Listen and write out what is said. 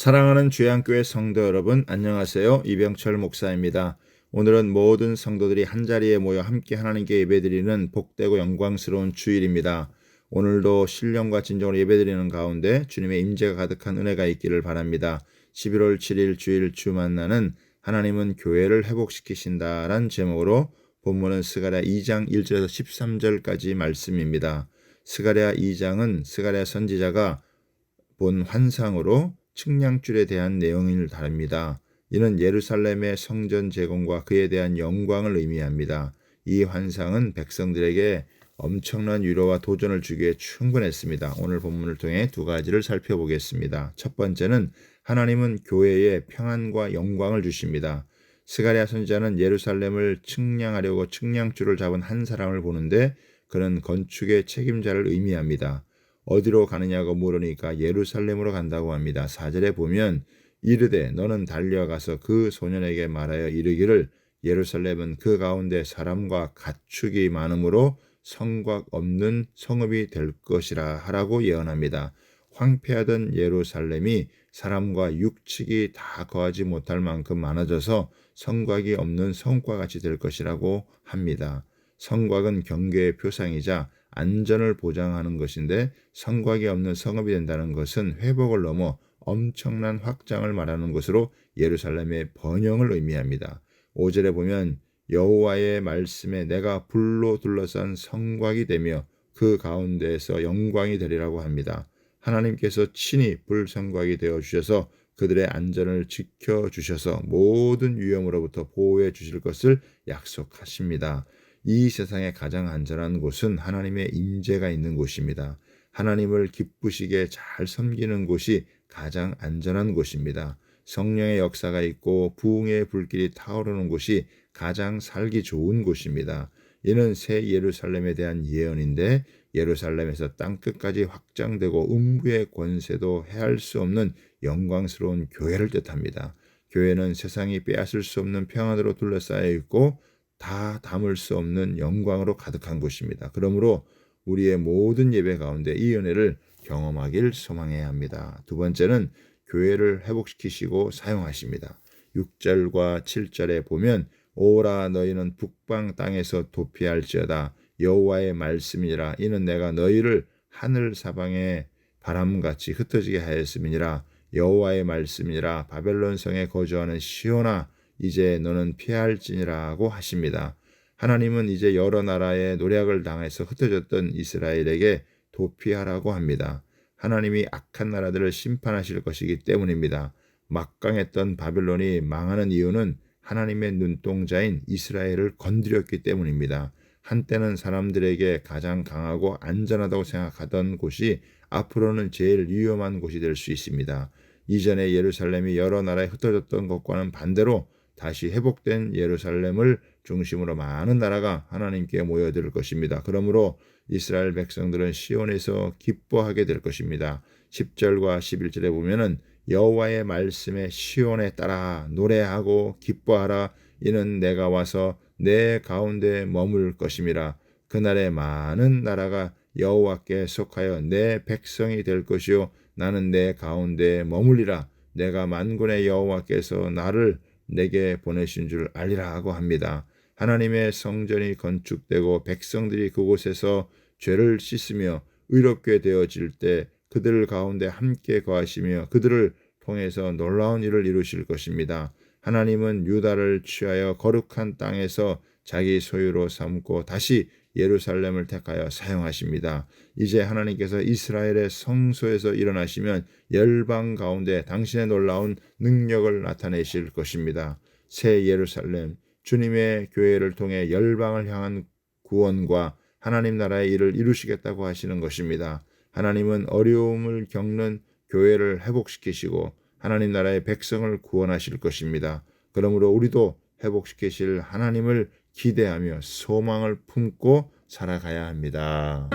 사랑하는 주양교회 성도 여러분, 안녕하세요. 이병철 목사입니다. 오늘은 모든 성도들이 한자리에 모여 함께 하나님께 예배드리는 복되고 영광스러운 주일입니다. 오늘도 신령과 진정으로 예배드리는 가운데 주님의 임재가 가득한 은혜가 있기를 바랍니다. 11월 7일 주일 주 만나는 하나님은 교회를 회복시키신다란 제목으로 본문은 스가랴 2장 1절에서 13절까지 말씀입니다. 스가랴 2장은 스가랴 선지자가 본 환상으로 측량줄에 대한 내용을 다룹니다. 이는 예루살렘의 성전 제공과 그에 대한 영광을 의미합니다. 이 환상은 백성들에게 엄청난 위로와 도전을 주기에 충분했습니다. 오늘 본문을 통해 두 가지를 살펴보겠습니다. 첫 번째는 하나님은 교회에 평안과 영광을 주십니다. 스가랴 선지자는 예루살렘을 측량하려고 측량줄을 잡은 한 사람을 보는데 그는 건축의 책임자를 의미합니다. 어디로 가느냐고 물으니까 예루살렘으로 간다고 합니다. 사절에 보면 이르되 너는 달려가서 그 소년에게 말하여 이르기를 예루살렘은 그 가운데 사람과 가축이 많으므로 성곽 없는 성읍이 될 것이라 하라고 예언합니다. 황폐하던 예루살렘이 사람과 육축이 다 거하지 못할 만큼 많아져서 성곽이 없는 성과 같이 될 것이라고 합니다. 성곽은 경계의 표상이자 안전을 보장하는 것인데 성곽이 없는 성읍이 된다는 것은 회복을 넘어 엄청난 확장을 말하는 것으로 예루살렘의 번영을 의미합니다. 5절에 보면 여호와의 말씀에 내가 불로 둘러싼 성곽이 되며 그 가운데에서 영광이 되리라고 합니다. 하나님께서 친히 불성곽이 되어 주셔서 그들의 안전을 지켜 주셔서 모든 위험으로부터 보호해 주실 것을 약속하십니다. 이 세상에 가장 안전한 곳은 하나님의 임재가 있는 곳입니다. 하나님을 기쁘시게 잘 섬기는 곳이 가장 안전한 곳입니다. 성령의 역사가 있고 부흥의 불길이 타오르는 곳이 가장 살기 좋은 곳입니다. 이는 새 예루살렘에 대한 예언인데 예루살렘에서 땅 끝까지 확장되고 음부의 권세도 해할 수 없는 영광스러운 교회를 뜻합니다. 교회는 세상이 빼앗을 수 없는 평안으로 둘러싸여 있고 다 담을 수 없는 영광으로 가득한 곳입니다. 그러므로 우리의 모든 예배 가운데 이 은혜를 경험하길 소망해야 합니다. 두 번째는 교회를 회복시키시고 사용하십니다. 6절과 7절에 보면 오라 너희는 북방 땅에서 도피할지어다 여호와의 말씀이라 이는 내가 너희를 하늘 사방에 바람같이 흩어지게 하였음이니라 여호와의 말씀이라 바벨론 성에 거주하는 시온아 이제 너는 피할지니라고 하십니다. 하나님은 이제 여러 나라의 노략을 당해서 흩어졌던 이스라엘에게 도피하라고 합니다. 하나님이 악한 나라들을 심판하실 것이기 때문입니다. 막강했던 바벨론이 망하는 이유는 하나님의 눈동자인 이스라엘을 건드렸기 때문입니다. 한때는 사람들에게 가장 강하고 안전하다고 생각하던 곳이 앞으로는 제일 위험한 곳이 될 수 있습니다. 이전에 예루살렘이 여러 나라에 흩어졌던 것과는 반대로 다시 회복된 예루살렘을 중심으로 많은 나라가 하나님께 모여들 것입니다. 그러므로 이스라엘 백성들은 시온에서 기뻐하게 될 것입니다. 10절과 11절에 보면은 여호와의 말씀에 시온에 따라 노래하고 기뻐하라 이는 내가 와서 내 가운데 머물 것임이라 그날에 많은 나라가 여호와께 속하여 내 백성이 될 것이요 나는 내 가운데 머물리라 내가 만군의 여호와께서 나를 내게 보내신 줄 알리라 하고 합니다. 하나님의 성전이 건축되고 백성들이 그곳에서 죄를 씻으며 의롭게 되어질 때 그들 가운데 함께 거하시며 그들을 통해서 놀라운 일을 이루실 것입니다. 하나님은 유다를 취하여 거룩한 땅에서 자기 소유로 삼고 다시 예루살렘을 택하여 사용하십니다. 이제 하나님께서 이스라엘의 성소에서 일어나시면 열방 가운데 당신의 놀라운 능력을 나타내실 것입니다. 새 예루살렘, 주님의 교회를 통해 열방을 향한 구원과 하나님 나라의 일을 이루시겠다고 하시는 것입니다. 하나님은 어려움을 겪는 교회를 회복시키시고 하나님 나라의 백성을 구원하실 것입니다. 그러므로 우리도 회복시키실 하나님을 기대하며 소망을 품고 살아가야 합니다.